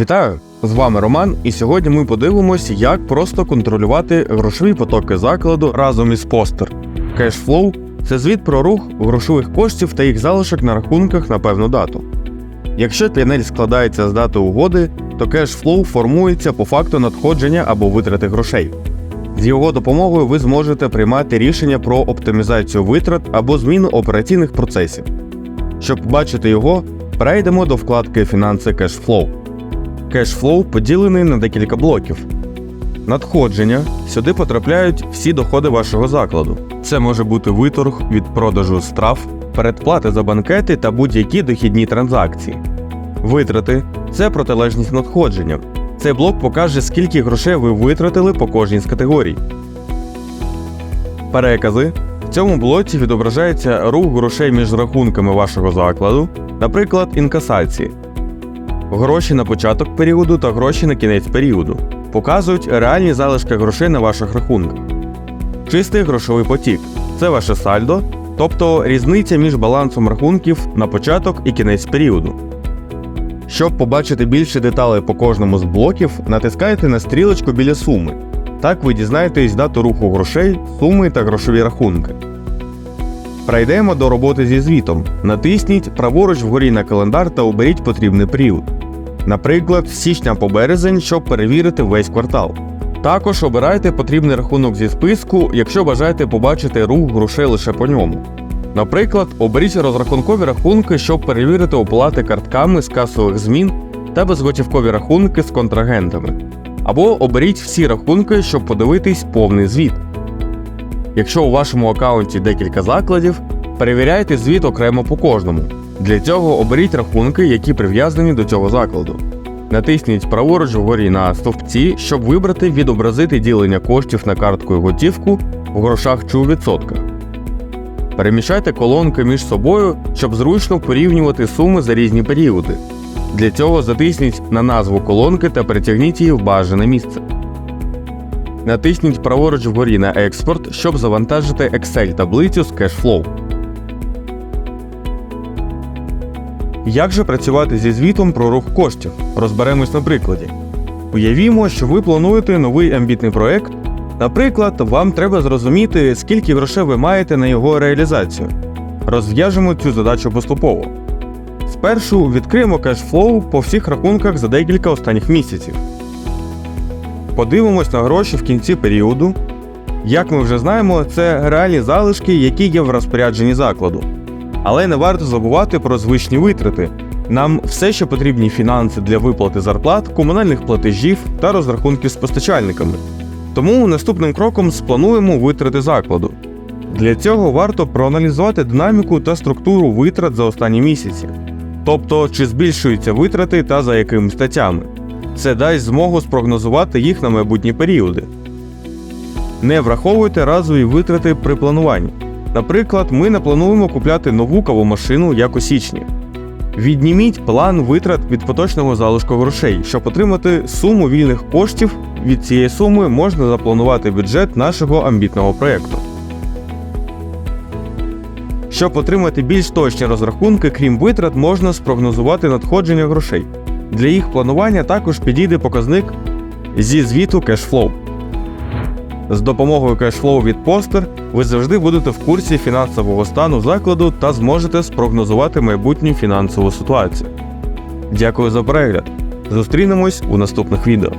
Вітаю! З вами Роман, і сьогодні ми подивимося, як просто контролювати грошові потоки закладу разом із постер. Кешфлоу це звіт про рух грошових коштів та їх залишок на рахунках на певну дату. Якщо піанель складається з дати угоди, то кешфлоу формується по факту надходження або витрати грошей. З його допомогою ви зможете приймати рішення про оптимізацію витрат або зміну операційних процесів. Щоб побачити його, перейдемо до вкладки Фінанси Кешфлоу. Кешфлоу поділений на декілька блоків. Надходження сюди потрапляють всі доходи вашого закладу. Це може бути виторг від продажу страв, передплати за банкети та будь-які дохідні транзакції. Витрати це протилежність надходженням. Цей блок покаже, скільки грошей ви витратили по кожній з категорій. Перекази в цьому блоці відображається рух грошей між рахунками вашого закладу, наприклад, інкасації. Гроші на початок періоду та гроші на кінець періоду показують реальні залишки грошей на ваших рахунках. Чистий грошовий потік це ваше сальдо, тобто різниця між балансом рахунків на початок і кінець періоду. Щоб побачити більше деталей по кожному з блоків, натискайте на стрілочку біля суми. Так ви дізнаєтесь дату руху грошей, суми та грошові рахунки. Прийдемо до роботи зі звітом. Натисніть праворуч вгорі на календар та оберіть потрібний період. Наприклад, з січня по березень, щоб перевірити весь квартал. Також обирайте потрібний рахунок зі списку, якщо бажаєте побачити рух грошей лише по ньому. Наприклад, оберіть розрахункові рахунки, щоб перевірити оплати картками з касових змін та безготівкові рахунки з контрагентами. Або оберіть всі рахунки, щоб подивитись повний звіт. Якщо у вашому аккаунті декілька закладів, перевіряйте звіт окремо по кожному. Для цього оберіть рахунки, які прив'язані до цього закладу. Натисніть праворуч вгорі на стовпці, щоб вибрати відобразити ділення коштів на картку і готівку в грошах чи у відсотках. Переміщайте колонки між собою, щоб зручно порівнювати суми за різні періоди. Для цього затисніть на назву колонки та перетягніть її в бажане місце. Натисніть праворуч вгорі на експорт, щоб завантажити Excel-таблицю з кешфлоу. Як же працювати зі звітом про рух коштів? Розберемось на прикладі. Уявімо, що ви плануєте новий амбітний проект. Наприклад, вам треба зрозуміти, скільки грошей ви маєте на його реалізацію. Розв'яжемо цю задачу поступово. Спершу відкриємо кешфлоу по всіх рахунках за декілька останніх місяців. Подивимось на гроші в кінці періоду. Як ми вже знаємо, це реальні залишки, які є в розпорядженні закладу. Але не варто забувати про звичні витрати. Нам все ще потрібні фінанси для виплати зарплат, комунальних платежів та розрахунків з постачальниками. Тому наступним кроком сплануємо витрати закладу. Для цього варто проаналізувати динаміку та структуру витрат за останні місяці, тобто чи збільшуються витрати та за якими статтями. Це дасть змогу спрогнозувати їх на майбутні періоди. Не враховуйте разові витрати при плануванні. Наприклад, ми не плануємо купляти нову кавомашину як у січні. Відніміть план витрат від поточного залишку грошей, щоб отримати суму вільних коштів. Від цієї суми можна запланувати бюджет нашого амбітного проєкту. Щоб отримати більш точні розрахунки, крім витрат, можна спрогнозувати надходження грошей. Для їх планування також підійде показник зі звіту кешфлоу. З допомогою кешфлоу від Poster ви завжди будете в курсі фінансового стану закладу та зможете спрогнозувати майбутню фінансову ситуацію. Дякую за перегляд. Зустрінемось у наступних відео.